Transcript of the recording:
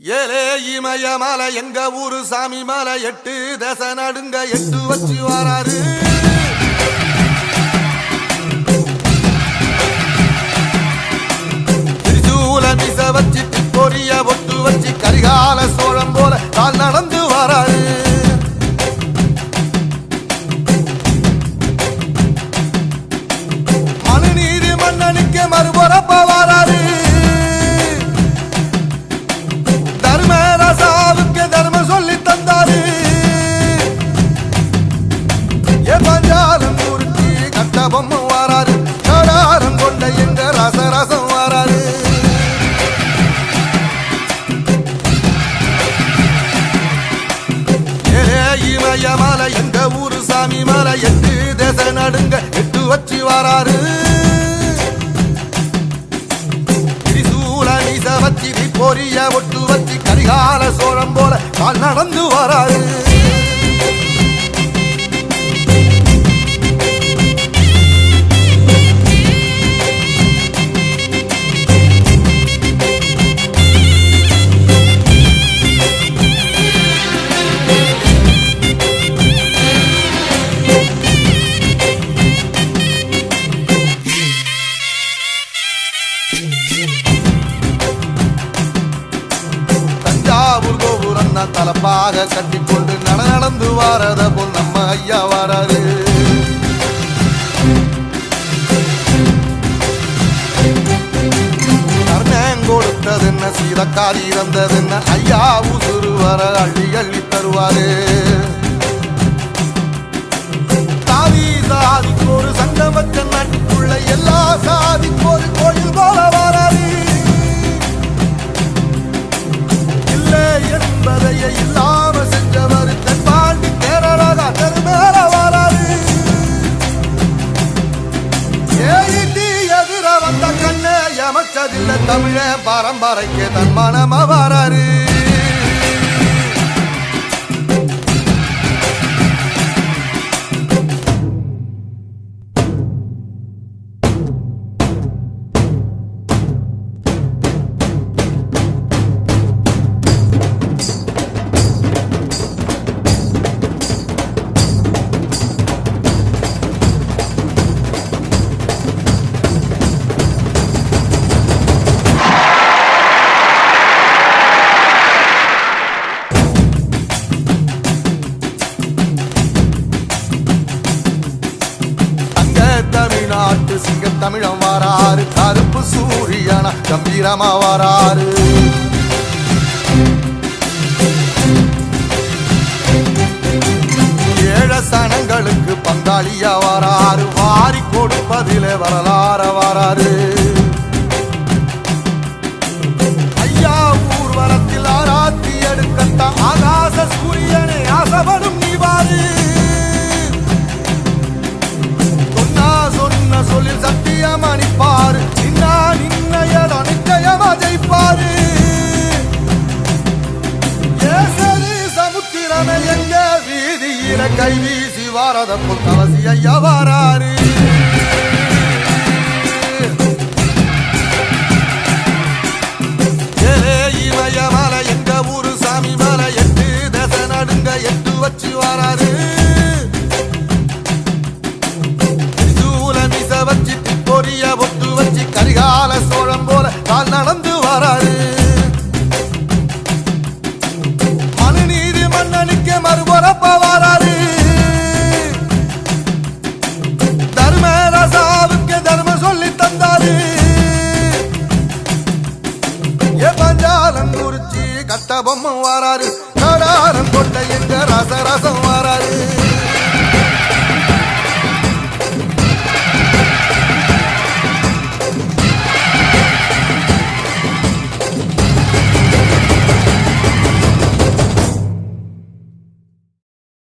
ஏலே இமய மலை எங்க ஊரு சாமி மலை எட்டு தச நடுங்க எட்டு வச்சு வராரு. கட்ட பொம்மை வாராரு கடாரம் கொண்ட எங்க ரசரசம் வாராரு இமய மலை எங்க ஊரு சாமி மலை எட்டு தேச நடுங்க எட்டு வச்சு வாராரு திரிசூல மீச பொரிய ஒட்டு வச்சு கரிகால சோழம் போல கால் நடந்து வராரு கோபுரம் தலப்பாக கட்டிக்கொண்டு நட நடந்து வாரத போல் நம்ம ஐயா வாராரு. கொடுத்தது என்ன? சீதக்காரி இறந்தது என்ன? ஐயா உசுறு வர அள்ளி அள்ளி தருவாரு. தாவி சாதிக்கு ஒரு சங்கமக்க நாட்டுக்குள்ள எல்லா சாதிக்கு ஒரு கோயில் பரம்பரைக்கு தன் மனம வராரு தமிழம் வாராரு கருப்பு சூரியனா கம்பீரமா வாராரு ஏழ சனங்களுக்கு பங்காளியா வாராரு வாரி கொடுப்பதிலே வரலாற வாராரு வீதியில கை வீசி வாரத புத்தவசி ஐயா வாராரு. சொல்லி ஏ பஞ்சாலம் குறிச்சி கட்ட பொம்மை வாராரு. கடாரம் கொண்ட எங்க ரசரசம் வாராரு